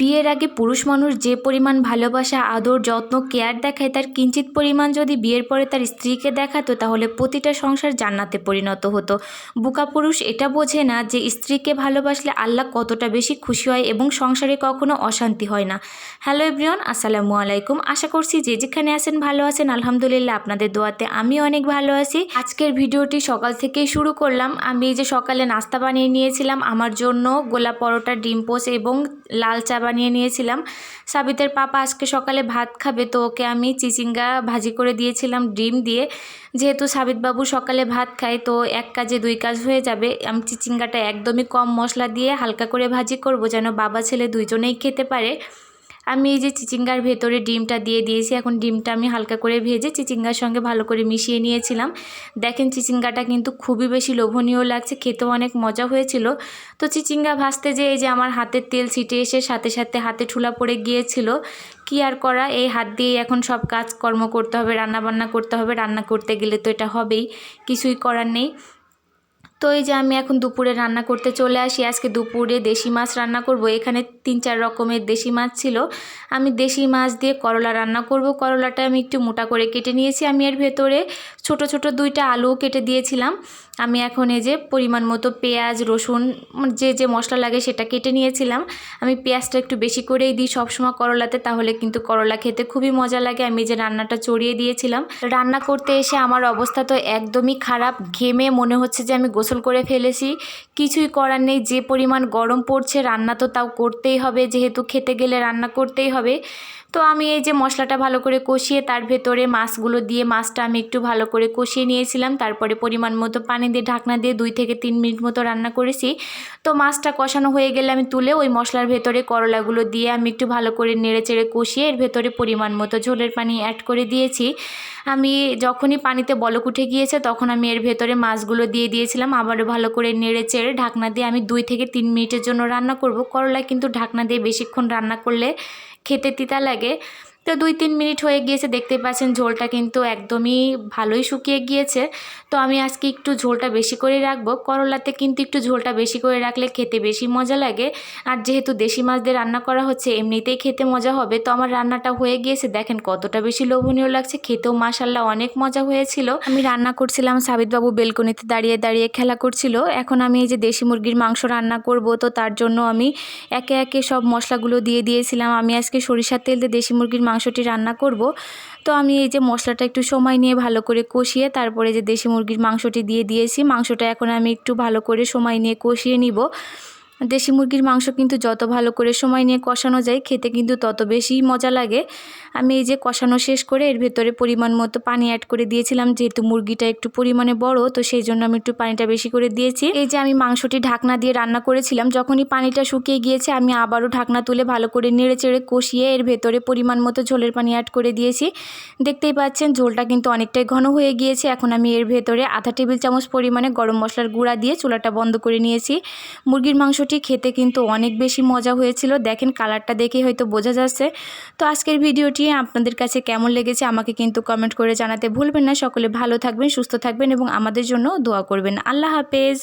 বিয়ের আগে পুরুষ মানুষ যে পরিমাণ ভালোবাসা, আদর, যত্ন, কেয়ার দেখায় তার কিঞ্চিত পরিমাণ যদি বিয়ের পরে তার স্ত্রীকে দেখাতো, তাহলে প্রতিটা সংসার জান্নাতে পরিণত হতো। বুকা পুরুষ এটা বোঝে না যে স্ত্রীকে ভালোবাসলে আল্লাহ কতটা বেশি খুশি হয় এবং সংসারে কখনো অশান্তি হয় না। হ্যালো এভরিওয়ান, আসসালামু আলাইকুম। আশা করছি যে যেখানে আছেন ভালো আছেন, আলহামদুলিল্লাহ আপনাদের দোয়াতে আমি অনেক ভালো আছি। আজকের ভিডিওটি সকাল থেকেই শুরু করলাম। আমি এই যে সকালে নাস্তা বানিয়ে নিয়েছিলাম, আমার জন্য গোলা পরোটা, ডিম পোস এবং লাল চা বানিয়ে নিয়েছিলাম। সাবিতের পাপা আজকে সকালে ভাত খাবে, তো ওকে আমি চিচিঙ্গা ভাজি করে দিয়েছিলাম ডিম দিয়ে। যেহেতু সাবিতবাবু সকালে ভাত খায়, তো এক কাজে দুই কাজ হয়ে যাবে। আমি চিচিঙ্গাটা একদমই কম মশলা দিয়ে হালকা করে ভাজি করব, যেন বাবা ছেলে দুইজনেই খেতে পারে। আমি এই যে চিচিঙ্গার ভেতরে ডিমটা দিয়ে দিয়েছি, এখন ডিমটা আমি হালকা করে ভেজে চিচিঙ্গার সঙ্গে ভালো করে মিশিয়ে নিয়েছিলাম। দেখেন চিচিঙ্গাটা কিন্তু খুবই বেশি লোভনীয় লাগছে, খেতেও অনেক মজা হয়েছিল। তো চিচিঙ্গা ভাজতে যে এই যে আমার হাতের তেল ছিটে এসে সাথে সাথে হাতে ঠুলা পড়ে গিয়েছিল, কি আর করা? এই হাত দিয়ে এখন সব কাজকর্ম করতে হবে রান্না বান্না করতে হবে, রান্না করতে গেলে তো এটা হবেই, কিছুই করার নেই। তো এই যে আমি এখন দুপুরে রান্না করতে চলে আসি। আজকে দুপুরে দেশি মাছ রান্না করব। এখানে তিন চার রকমের দেশি মাছ ছিল। আমি দেশি মাছ দিয়ে করলা রান্না করব। করলাটা আমি একটু মোটা করে কেটে নিয়েছি। আমি এর ভেতরে ছোট ছোট দুইটা আলু কেটে দিয়েছিলাম। আমি এখন এই যে পরিমাণ মতো পেঁয়াজ, রসুন যে যে মশলা লাগে সেটা কেটে নিয়েছিলাম। আমি পেঁয়াজটা একটু বেশি করেই দিই সবসময় করলাতে, তাহলে কিন্তু করলা খেতে খুবই মজা লাগে। আমি যে রান্নাটা চড়িয়ে দিয়েছিলাম। রান্না করতে এসে আমার অবস্থা তো একদমই খারাপ। ঘেমে মনে হচ্ছে যে আমি গোসল করে ফেলেছি। কিছুই করার নেই। যে পরিমাণ গরম পড়ছে, রান্না তো তাও করতেই হবে। যেহেতু খেতে গেলে রান্না করতেই হবে। তো আমি এই যে মশলাটা ভালো করে কষিয়ে, তার ভেতরে মাছগুলো দিয়ে মাছটা আমি একটু ভালো করে কষিয়ে নিয়েছিলাম। তারপরে পরিমাণ মতো পানি দিয়ে, ঢাকনা দিয়ে দুই থেকে তিন মিনিট মতো রান্না করেছি। তো মাছটা কষানো হয়ে গেলে আমি তুলে ওই মশলার ভেতরে করলাগুলো দিয়ে আমি একটু ভালো করে নেড়ে চেড়ে কষিয়ে, এর ভেতরে পরিমাণ মতো ঝোলের পানি অ্যাড করে দিয়েছি। আমি যখনই পানিতে বলক উঠে গিয়েছে, তখন আমি এর ভেতরে মাছগুলো দিয়ে দিয়েছিলাম। আবারও ভালো করে নেড়ে চেড়ে ঢাকনা দিয়ে আমি দুই থেকে তিন মিনিটের জন্য রান্না করব। করলা কিন্তু ঢাকনা দিয়ে বেশিক্ষণ রান্না করলে খেতে তিতা লাগে। তো দুই তিন মিনিট হয়ে গিয়েছে, দেখতে পাচ্ছেন ঝোলটা কিন্তু একদমই ভালোই শুকিয়ে গিয়েছে। তো আমি আজকে একটু ঝোলটা বেশি করে রাখব। করলাতে কিন্তু একটু ঝোলটা বেশি করে রাখলে খেতে বেশি মজা লাগে। আর যেহেতু দেশি মাছ দিয়ে রান্না করা হচ্ছে, এমনিতেই খেতে মজা হবে। তো আমার রান্নাটা হয়ে গিয়েছে। দেখেন কতটা বেশি লোভনীয় লাগছে। খেতেও মাসাল্লাহ অনেক মজা হয়েছিল। আমি রান্না করছিলাম, সাবিতবাবু বেলকনিতে দাঁড়িয়ে দাঁড়িয়ে খেলা করছিল। এখন আমি এই যে দেশি মুরগির মাংস রান্না করব, তো তার জন্য আমি একে একে সব মশলাগুলো দিয়ে দিয়েছিলাম। আমি আজকে সরিষার তেল দিয়ে দেশি মুরগির মাংসটি রান্না করব। তো আমি এই যে মশলাটা একটু সময় নিয়ে ভালো করে কষিয়ে তারপরে যে দেশি মুরগির মাংসটি দিয়ে দিয়েছি। মাংসটা এখন আমি একটু ভালো করে সময় নিয়ে কষিয়ে নিব। দেশি মুরগির মাংস কিন্তু যত ভালো করে সময় নিয়ে কষানো যায়, খেতে কিন্তু তত বেশি মজা লাগে। আমি এই যে কষানো শেষ করে এর ভেতরে পরিমাণ মতো পানি অ্যাড করে দিয়েছিলাম, যেহেতু মুরগিটা একটু পরিমাণে বড়, তো সেই জন্য আমি একটু পানিটা বেশি করে দিয়েছি। এই যে আমি মাংসটি ঢাকনা দিয়ে রান্না করেছিলাম, যখনই পানিটা শুকিয়ে গিয়েছে, আমি আবারও ঢাকনা তুলে ভালো করে নেড়ে চেড়ে কষিয়ে এর ভেতরে পরিমাণ মতো ঝোলের পানি অ্যাড করে দিয়েছি। দেখতেই পাচ্ছেন, ঝোলটা কিন্তু অনেকটাই ঘন হয়ে গিয়েছে, এখন আমি এর ভেতরে আধা টেবিল চামচ পরিমাণে গরম মশলার গুঁড়া দিয়ে চুলাটা বন্ধ করে নিয়েছি। মুরগির মাংসটি খেতে কিন্তু অনেক বেশি মজা হয়েছিল। দেখেন কালারটা দেখে হয়তো বোঝা যাচ্ছে। তো আজকের ভিডিওটি আপনাদের কাছে কেমন লেগেছে আমাকে কিন্তু কমেন্ট করে জানাতে ভুলবেন না। সকলে ভালো থাকবেন, সুস্থ থাকবেন এবং আমাদের জন্য দোয়া করবেন। আল্লাহ হাফেজ।